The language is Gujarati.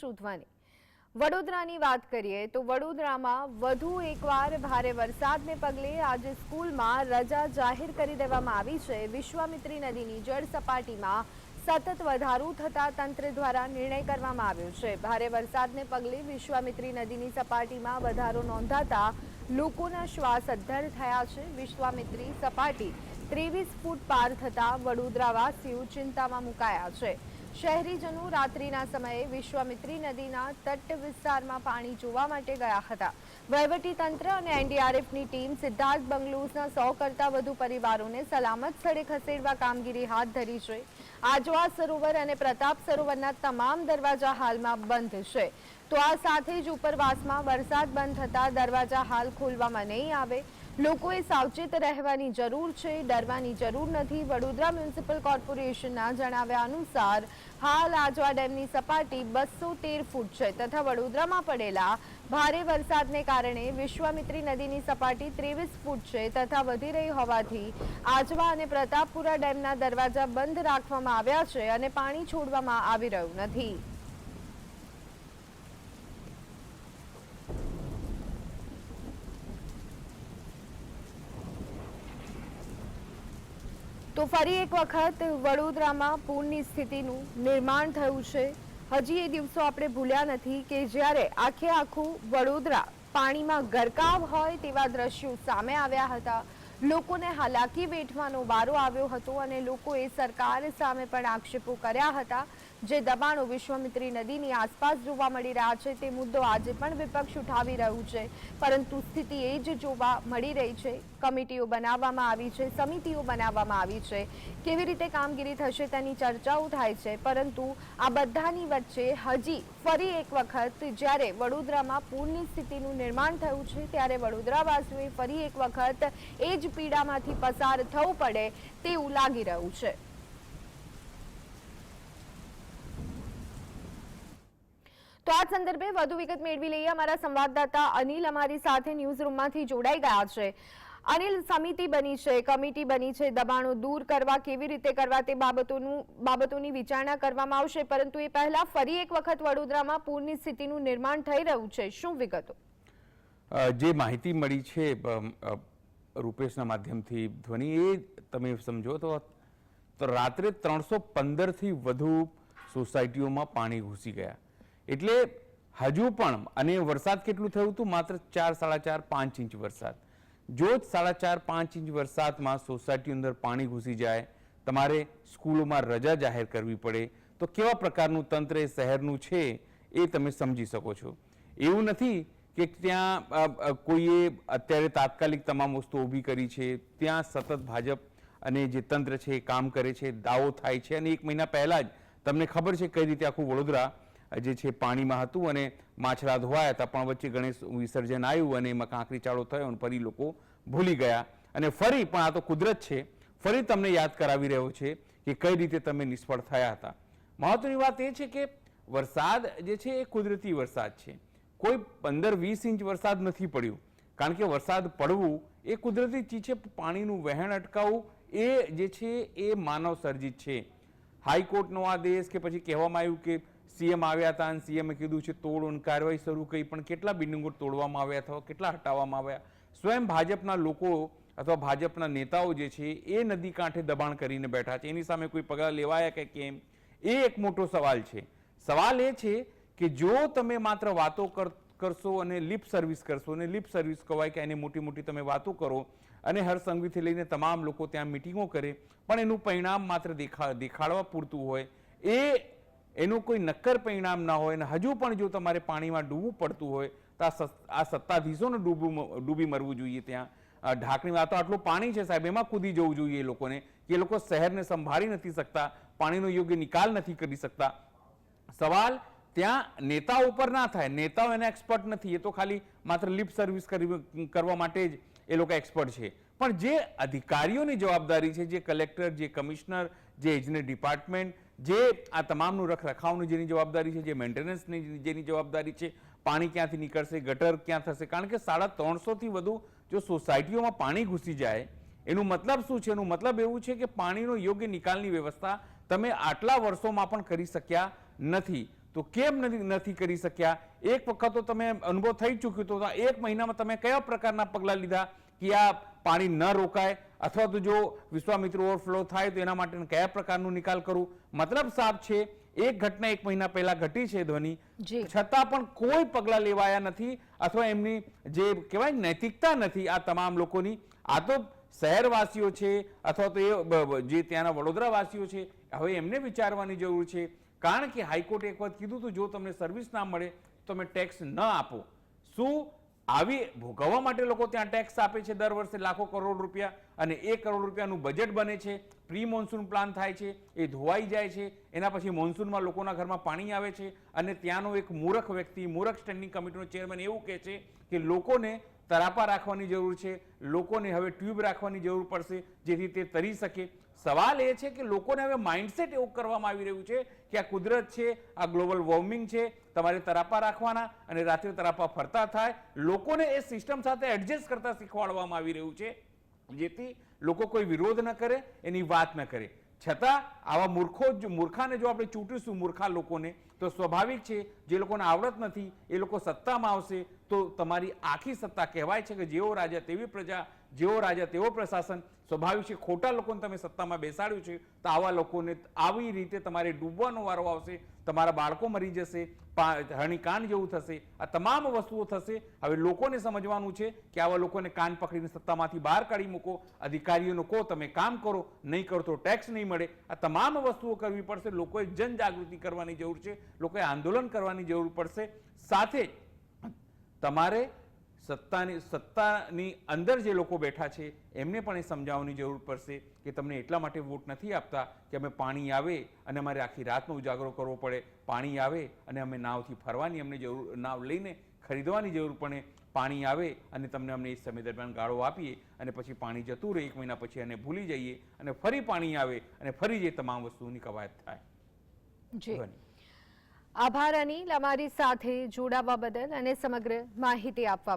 શોધવાની. વડોદરાની વાત કરીએ તો વડોદરામાં વધુ એકવાર ભારે વરસાદને પગલે આજે સ્કૂલમાં રજા જાહેર કરી દેવામાં આવી છે. વિશ્વામિત્રી નદીની જળ સપાટીમાં સતત વધારો થતા તંત્ર દ્વારા નિર્ણય કરવામાં આવ્યો છે. ભારે વરસાદને પગલે વિશ્વામિત્રી નદીની સપાટીમાં વધારો નોંધાતા લોકોના શ્વાસ અદ્ધર થયા છે. વિશ્વામિત્રી સપાટી ત્રેવીસ ફૂટ પાર થતા વડોદરાવાસીઓ ચિંતામાં મુકાયા છે. શહેરીજનો રાત્રિના સમયે વિશ્વામિત્રી નદીના તટ વિસ્તારમાં પાણી જોવા માટે ગયા હતા. તંત્ર અને એનડીઆરએફની ટીમ સિદ્ધાર્થ બંગલુઝના સો કરતા વધુ પરિવારોને સલામત સ્થળે ખસેડવા કામગીરી હાથ ધરી છે. આજવા સરોવર અને પ્રતાપ સરોવરના તમામ દરવાજા હાલમાં બંધ છે. તો આ સાથે જ ઉપરવાસમાં વરસાદ બંધ થતા દરવાજા હાલ ખોલવામાં નહીં આવે. લોકોએ સાવચેત રહેવાની જરૂર છે, ડરવાની જરૂર નથી. વડોદરા મ્યુનિસિપલ કોર્પોરેશનના જણાવ્યા અનુસાર, હાલ આજવા ડેમની સપાટી બસો તેર ફૂટ છે તથા વડોદરામાં પડેલા ભારે વરસાદને કારણે વિશ્વામિત્રી નદીની સપાટી ત્રેવીસ ફૂટ છે તથા વધી રહી હોવાથી આજવા અને પ્રતાપપુરા ડેમના દરવાજા બંધ રાખવામાં આવ્યા છે અને પાણી છોડવામાં આવી રહ્યું નથી. તો ફરી એક વખત વડોદરામાં પૂરની સ્થિતિનું નિર્માણ થયું છે. હજી એ દિવસો આપણે ભૂલ્યા નથી કે જ્યારે આખે આખું વડોદરા પાણીમાં ગરકાવ હોય તેવા દ્રશ્યો સામે આવ્યા હતા. લોકોને હાલાકી વેઠવાનો વારો આવ્યો હતો અને લોકોએ સરકાર સામે પણ આક્ષેપો કર્યા હતા. જે દબાણો વિશ્વમિત્રી નદીની આસપાસ જોવા મળી રહ્યા છે, તે મુદ્દો આજે પણ વિપક્ષ ઉઠાવી રહ્યું છે. પરંતુ સ્થિતિ એ જ જોવા મળી રહી છે. કમિટીઓ બનાવવામાં આવી છે, સમિતિઓ બનાવવામાં આવી છે. કેવી રીતે કામગીરી થશે તેની ચર્ચાઓ થાય છે, પરંતુ આ બધાની વચ્ચે હજી ફરી એક વખત જ્યારે વડોદરામાં પૂરની સ્થિતિનું નિર્માણ થયું છે, ત્યારે વડોદરાવાસીઓએ ફરી એક વખત એ જ પીડામાંથી પસાર થવું પડે તેવું લાગી રહ્યું છે. તો આ સંદર્ભે વધુ વિગત મેળવી લઈએ. અમારા સંવાદદાતા અનિલ અમારી સાથે ન્યૂઝ રૂમમાંથી જોડાઈ ગયા છે. અનિલ, સમિતિ બની છે, કમિટી બની છે, દબાણો દૂર કરવા, કેવી રીતે કરવા તે બાબતોનું, બાબતોની વિચારણા કરવામાં આવશે. પરંતુ એ પહેલા ફરી એક વખત વડોદરામાં પૂરની સ્થિતિનું નિર્માણ થઈ રહ્યું છે. શું વિગતો? જે માહિતી મળી છે રૂપેશના માધ્યમથી ધ્વનિ, એ તમે સમજો તો રાત્રે ત્રણસો પંદરથી વધુ સોસાયટીઓમાં પાણી ઘૂસી ગયા. એટલે હજુ પણ, અને વરસાદ કેટલું થયું હતું? માત્ર ચાર, સાડા ચાર, પાંચ ઇંચ વરસાદ. જો જ સાડા ચાર, પાંચ ઇંચ વરસાદમાં સોસાયટી અંદર પાણી ઘૂસી જાય, તમારે સ્કૂલોમાં રજા જાહેર કરવી પડે, તો કેવા પ્રકારનું તંત્ર એ શહેરનું છે એ તમે સમજી શકો છો. એવું નથી કે ત્યાં કોઈએ અત્યારે તાત્કાલિક તમામ વસ્તુ ઊભી કરી છે, ત્યાં સતત ભાજપ અને જે તંત્ર છે એ કામ કરે છે, દાવો થાય છે, અને એક મહિના પહેલાં જ તમને ખબર છે કઈ રીતે આખું વડોદરા જે છે પાણીમાં હતું અને માછલા ધોવાયા હતા. પણ વચ્ચે ગણેશ વિસર્જન આવ્યું અને એમાં કાંકરી ચાળો થયો અને ફરી લોકો ભૂલી ગયા. અને ફરી, પણ આ તો કુદરત છે, ફરી તમને યાદ કરાવી રહ્યો છે કે કઈ રીતે તમે નિષ્ફળ થયા હતા. મહત્વની વાત એ છે કે વરસાદ જે છે એ કુદરતી વરસાદ છે. કોઈ પંદર વીસ ઇંચ વરસાદ નથી પડ્યો. કારણ કે વરસાદ પડવું એ કુદરતી ચીજ છે પાણીનું વહેણ અટકાવવું એ જે છે એ માનવ સર્જિત છે. હાઈકોર્ટનો આદેશ કે પછી કહેવામાં આવ્યું કે સીએમ આવ્યા હતા અને સીએમએ કીધું છે તોડ કાર્યવાહી શરૂ કરી, પણ કેટલા બિલ્ડિંગો તોડવામાં આવ્યા અથવા કેટલા હટાવવામાં આવ્યા? સ્વયં ભાજપના લોકો અથવા ભાજપના નેતાઓ જે છે, એ નદી કાંઠે દબાણ કરીને બેઠા છે. એની સામે કોઈ પગલાં લેવાયા કે કેમ? એ એક મોટો સવાલ છે. સવાલ એ છે કે જો તમે માત્ર વાતો કર, કરશો અને લિપ સર્વિસ કરશો અને લિપ સર્વિસ કહેવાય કે એની મોટી મોટી તમે વાતો કરો અને હરસંગીથી લઈને તમામ લોકો ત્યાં મિટિંગો કરે, પણ એનું પરિણામ માત્ર દેખા, દેખાડવા પૂરતું હોય, એ એનું કોઈ નક્કર પરિણામ ના હોય અને હજુ પણ જો તમારે પાણીમાં ડૂબવું પડતું હોય તો આ સત્તાધીશોને ડૂબવું ડૂબી મરવું જોઈએ ત્યાં. ઢાંકણી આ તો આટલું પાણી છે સાહેબ, એમાં કૂદી જવું જોઈએ એ લોકોને, કે એ લોકો શહેરને સંભાળી નથી શકતા, પાણીનો યોગ્ય નિકાલ નથી કરી શકતા. સવાલ ત્યાં નેતા ઉપર ના થાય. નેતાઓ એના એક્સપર્ટ નથી. એ તો ખાલી માત્ર લિપ સર્વિસ કરી- કરવા માટે જ એ લોકો એક્સપર્ટ છે. પણ જે અધિકારીઓની જવાબદારી છે, જે કલેક્ટર જે કમિશનર જે એજને ડિપાર્ટમેન્ટ જે આ તમામનું રખરખાવની જેની જવાબદારી છે, જે મેન્ટેનન્સની જેની જવાબદારી છે, પાણી ક્યાંથી નીકળશે, ગટર ક્યાં થશે, કારણ કે સાડા ત્રણસોથી વધુ જો સોસાયટીઓમાં પાણી ઘૂસી જાય, એનું મતલબ શું છે? એનું મતલબ એવું છે કે પાણીનો યોગ્ય નિકાલની વ્યવસ્થા તમે આટલા વર્ષોમાં પણ કરી શક્યા નથી. તો કેમ નથી કરી શક્યા? એક વખત તો તમે અનુભવ થઈ ચૂક્યો તો એક મહિનામાં તમે કયા પ્રકારના પગલાં લીધા? કે આ પાણી ન રોકાય અથવા તો જો વિશ્વામિત્ર ઓવરફ્લો થાય તો એના માટે કયા પ્રકારનું નિકાલ કરવું? મતલબ સાફ છે એક ઘટના એક મહિના પહેલા ઘટી છે ધ્વની. છતાં પણ કોઈ પગલાં લેવાયા નથી અથવા એમની જે કહેવાય નૈતિકતા નથી આ તમામ લોકોની. આ તો શહેરવાસીઓ છે અથવા તો એ જે ત્યાંના વડોદરાવાસીઓ છે હવે એમને વિચારવાની જરૂર છે. કારણ કે હાઈકોર્ટે એક વખત કીધું હતું જો તમને સર્વિસ ના મળે તો તમે ટેક્સ ન આપો. શું? આવી ભોગવવા માટે લોકો ત્યાં ટેક્સ આપે છે દર વર્ષે લાખો કરોડ રૂપિયા અને એ કરોડ રૂપિયાનું બજેટ બને છે. પ્રી મોન્સૂન પ્લાન થાય છે, એ ધોવાઈ જાય છે. એના પછી મોન્સૂનમાં લોકોના ઘરમાં પાણી આવે છે અને ત્યાંનો એક મૂરખ વ્યક્તિ, મૂરખ સ્ટેન્ડિંગ કમિટીનો ચેરમેન એવું કહે છે કે લોકોને તરાપા રાખવાની જરૂર છે, લોકોને હવે ટ્યુબ રાખવાની જરૂર પડશે જેથી તે તરી શકે. સવાલ એ છે કે લોકોને હવે માઇન્ડસેટ એવું કરવામાં આવી રહ્યું છે કે આ કુદરત છે, આ ગ્લોબલ વોર્મિંગ છે, તમારે તરાપા રાખવાના અને રાત્રે તરાપા ફરતા થાય. લોકોને એ સિસ્ટમ સાથે એડજસ્ટ કરતા શીખવાડવામાં આવી રહ્યું છે, જેથી લોકો કોઈ વિરોધ ન કરે, એની વાત ન કરે. છતાં આવા મૂર્ખો જ, મૂર્ખાને જો આપણે ચૂંટીશું, મૂર્ખા લોકોને, તો સ્વાભાવિક છે, જે લોકોને આવડત નથી, એ લોકો સત્તામાં આવશે, તો તમારી આખી સત્તા કહેવાય છે કે જેવો રાજા તેવી પ્રજા જેવો રાજા તેવો પ્રશાસન, સ્વાભાવિક છે ખોટા લોકોને તમે સત્તામાં બેસાડ્યું છે, તો આવા લોકોને આવી રીતે તમારે ડૂબવાનો વારો આવશે, તમારા બાળકો મરી જશે હણીકાન જેવું થશે, આ તમામ વસ્તુઓ થશે. હવે લોકોને સમજવાનું છે કે આવા લોકોને કાન પકડીને સત્તામાંથી બહાર કાઢી મૂકો, અધિકારીઓનો કહો, તમે કામ કરો, નહીં કરો તો ટેક્સ નહીં મળે. આ તમામ વસ્તુઓ કરવી પડશે, લોકોએ જનજાગૃતિ કરવાની જરૂર છે, લોકોએ આંદોલન કરવાની જરૂર પડશે. સાથે તમારે સત્તાની સત્તાની અંદર જે લોકો બેઠા છે એમને પણ એ સમજાવવાની જરૂર પડશે કે તમને એટલા માટે વોટ નથી આપતા કે અમે પાણી આવે અને અમારે આખી રાતનો ઉજાગરો કરવો પડે. પાણી આવે અને અમે નાવથી ફરવાની અમને જરૂર નાવ લઈને ખરીદવાની જરૂર પડે. પાણી આવે અને તમને અમને એ સમય દરમિયાન ગાળો આપીએ અને પછી પાણી જતું રહે એક મહિના પછી એને ભૂલી જઈએ અને ફરી પાણી આવે અને ફરી જે તમામ વસ્તુની કવાયત થાય. આભાર અનિલ. અમારી સાથે જોડાવા બદલ અને સમગ્ર માહિતી આપવા